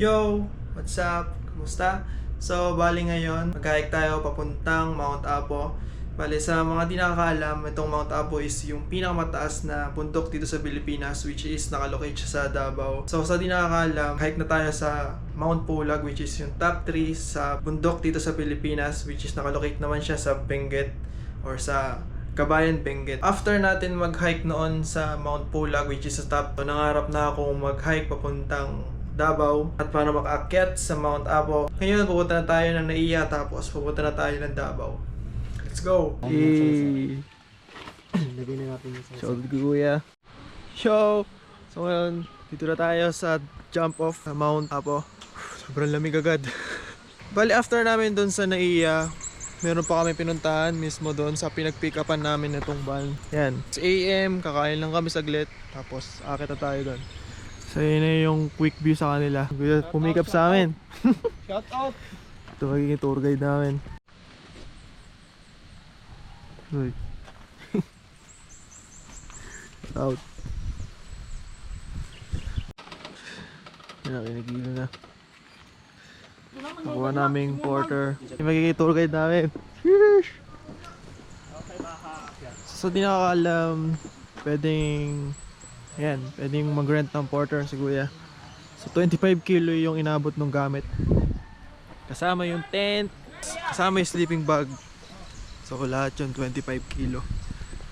Yo! What's up? Kumusta? So, bali ngayon, mag-hike tayo papuntang Mount Apo. Bali, sa mga di nakakaalam, itong Mount Apo is yung pinakamataas na bundok dito sa Pilipinas, which is nakalocate siya sa Davao. So, sa di nakakaalam, hike na tayo sa Mount Pulag, which is yung top 3 sa bundok dito sa Pilipinas, which is nakalocate naman siya sa Benguet or sa Kabayan Benguet. After natin mag-hike noon sa Mount Pulag, which is sa top, so nangarap na akong mag-hike papuntang Davao at para makaakyat sa Mount Apo. Ngayon, pupunta na tayo ng Naiya tapos pupunta na tayo ng Davao. Let's go! Eh, Lagay na natin yung out kay kuya. Show! So ngayon, dito na tayo sa jump off sa Mount Apo. Sobrang lamig agad. Bali after namin doon sa Naiya, meron pa kami pinuntahan mismo doon sa pinag-pick upan namin itong van. Yan. Sa AM, kakain lang kami saglit. Tapos akit na tayo doon. So yun na yung quick view sa kanila. Kuya, pumikap sa amin. Shout out! Ito magiging tour guide namin. Uy. Out. Yan na, kinigilo na. Nakuha naming porter. Yung magiging tour guide namin. Sheesh! So, di nakakaalam, pwedeng, yan, pwedeng mag-rent ng porter si kuya. So, 25 kilo yung inabot ng gamit. Kasama yung tent, kasama yung sleeping bag. So lahat yun 25 kilo.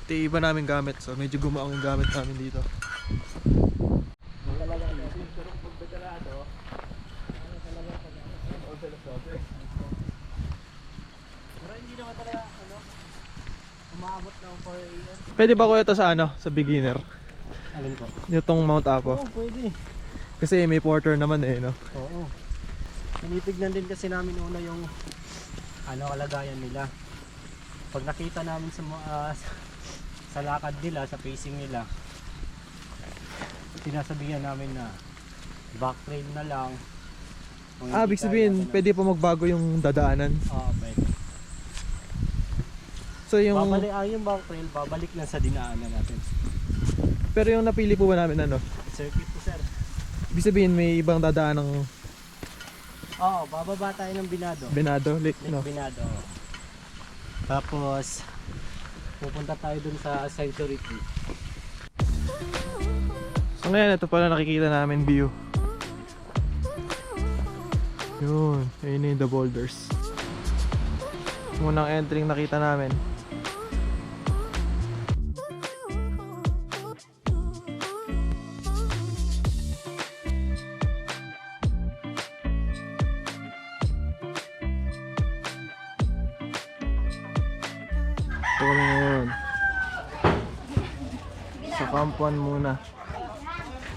Ito yung iba namin gamit. So medyo gumaong yung gamit namin dito. Umabot ng 4 a.m. Pwede ba ko ito sa ano? Sa beginner? Alin po? Itong Mount Apo. Oo, pwede. Kasi may porter naman eh, no? Oo. Tinitignan din kasi namin una yung ano kalagayan nila. Pag nakita namin sa mga sa lakad nila, sa pacing nila, sinasabihan namin na back trail na lang. Kung Ah, ibig sabihin, ano. pwede pa magbago yung dadaanan. Oo, pwede. So yung... Babalik, ah, yung back trail, babalik lang sa dinaanan natin. Pero yung napili po ba namin ano? Circuit po, sir. Ibig sabihin, may ibang dadaan ng Oo, bababa tayo ng Binado. Benado, Lake, Lake no? Binado. Tapos, pupunta tayo dun sa Sanctuary. So ngayon, ito pala nakikita namin view. Yun, ayun na yung the boulders. Unang entry yung nakita namin. Kami ngayon. Sa Kampuan muna.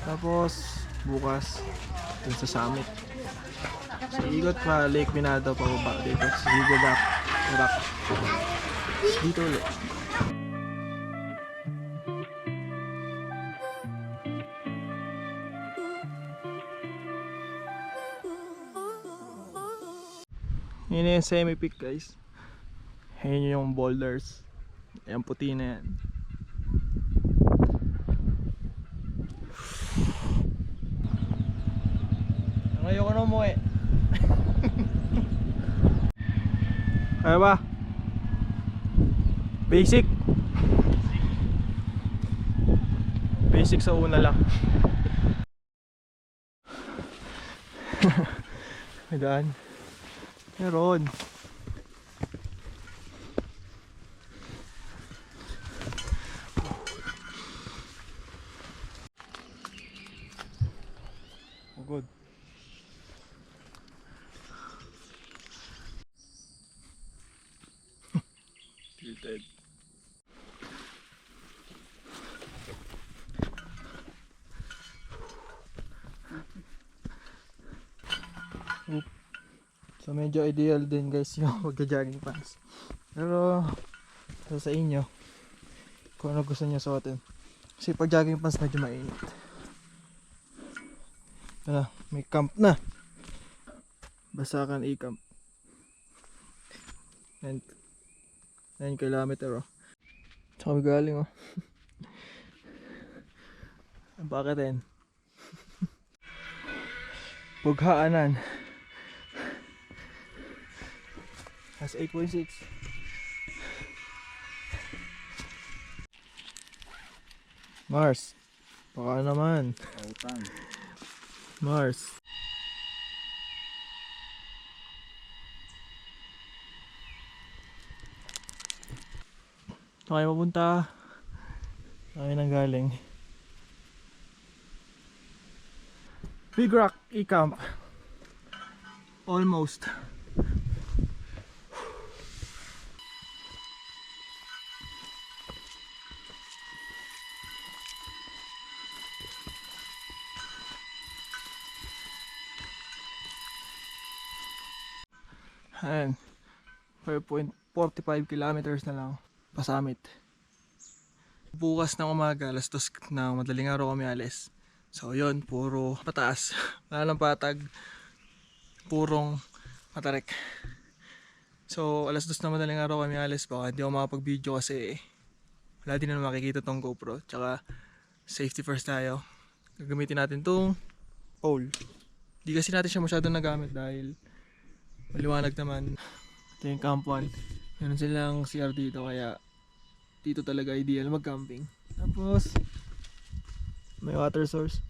Tapos, bukas, dun sa summit. So, ikot pa, Lake Minado, pababa dito. Sigo back, rock. Dito ulit. Yun yung semi-peak guys. Ayun yung boulders. Ayan puti na yan. Ayoko na umuwi. Kaya ba? Basic. Basic sa una lang. May daan. Meron. Oh, Tilted. Oop. So medyo ideal din guys yung magja-jogging pants. Pero sa inyo kung ano gusto niyo suotin. Kasi pag jogging pants medyo mainit. Ah, may camp na. Basakan i-camp. 9 9 kilometer oh. Kami galing oh. Bakit din? Bughaanan. That's 8.6. Mars. Baka naman. Mars. Saan kayo mapunta? Saan nang galing? Big Rock E-Camp. Almost. Ayan. 5.45 kilometers na lang. Pasamit. Bukas ng umaga, alas dos na madaling araw kami alis. So yun, puro pataas. Wala nang patag. Purong matarek. So alas dos na madaling araw kami alis. Baka hindi ako makapag-video kasi wala din na makikita tong GoPro. Tsaka safety first tayo. Gagamitin natin tong pole. Di kasi natin siya masyado nagamit dahil maliwanag naman. Ito yung camp 1. Meron silang CR dito kaya dito talaga ideal mag-camping. Tapos may water source.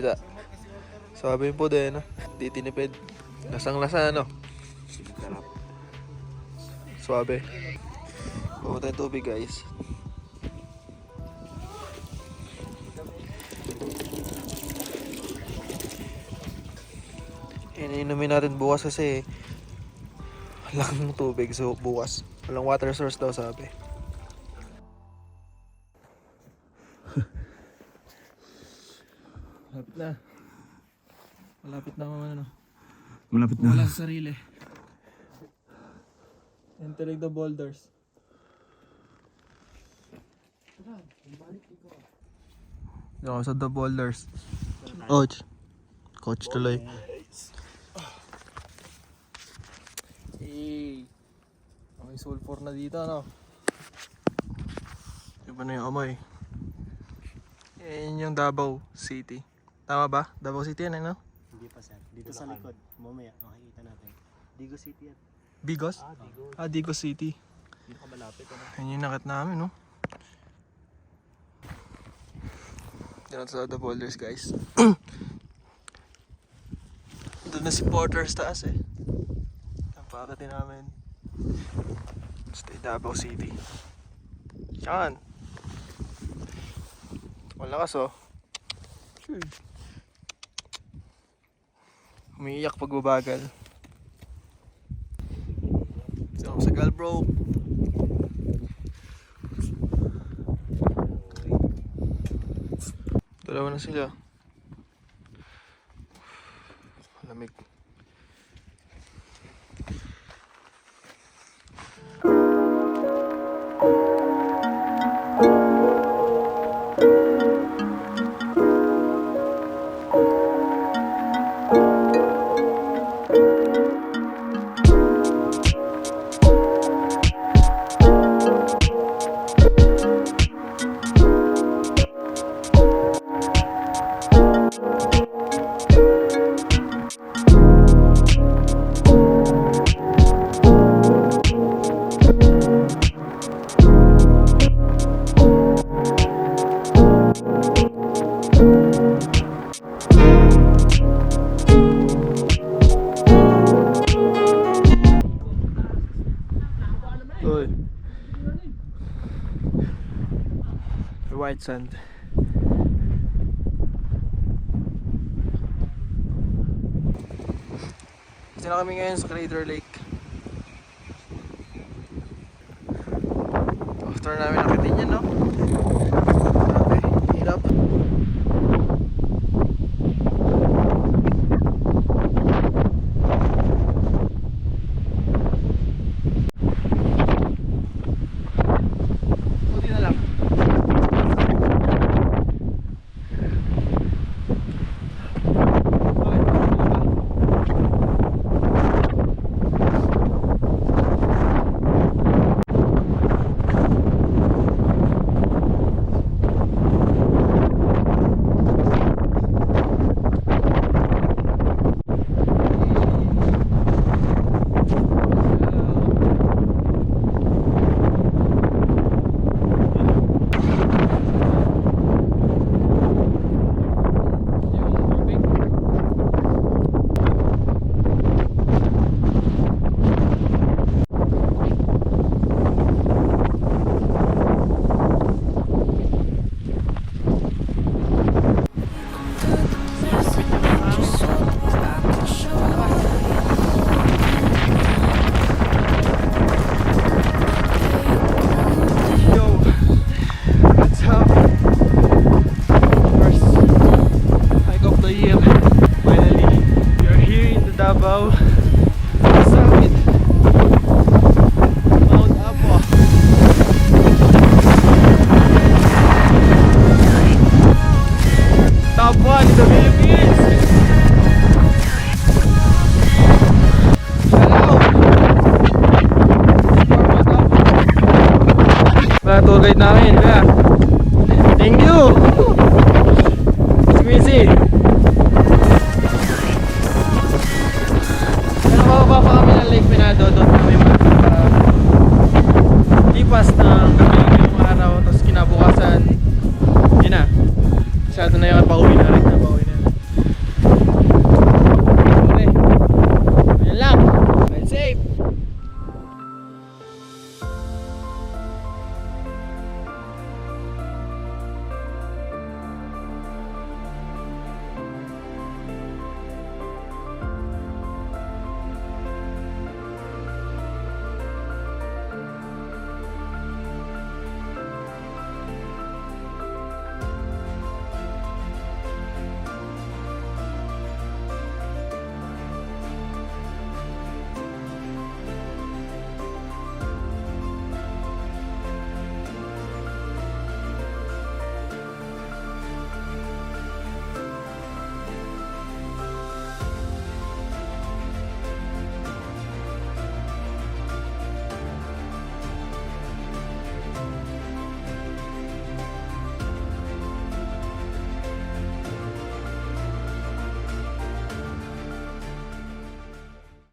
Tulita. Sabi po din, no? Di tinipid. Lasang lasa, ano? Suabe. Bawa tayong tubig, guys. Iniinumin natin bukas kasi walang tubig so bukas. Walang water source daw sabi. Wala sa sarili. Entering the boulders. Ako sa the boulders. Coach. Coach tuloy. Hey. May sulfur na dito, ano? Iba na yung amoy. Yan yung Davao City. Tama ba? Davao City yan, ano? Hindi pa sir. Dito sa likod. Mamaya makikita natin. Digo City yan. Bigos? Ah, Digo. Ah, Digo City. Dito ka malapit. Ano? Yan yung nakit namin, no? Yan sa the boulders, guys. Doon na si Porter sa taas, eh. Ang pakatin namin. Stay Davao City. Yan. Malakas, oh. Sure. Umiiyak pag babagal. So, sa gal, bro. Dalawa na sila. Lamig. Uy. White sand. Kasi na kami ngayon sa Crater Lake. After namin nakitin yan, no?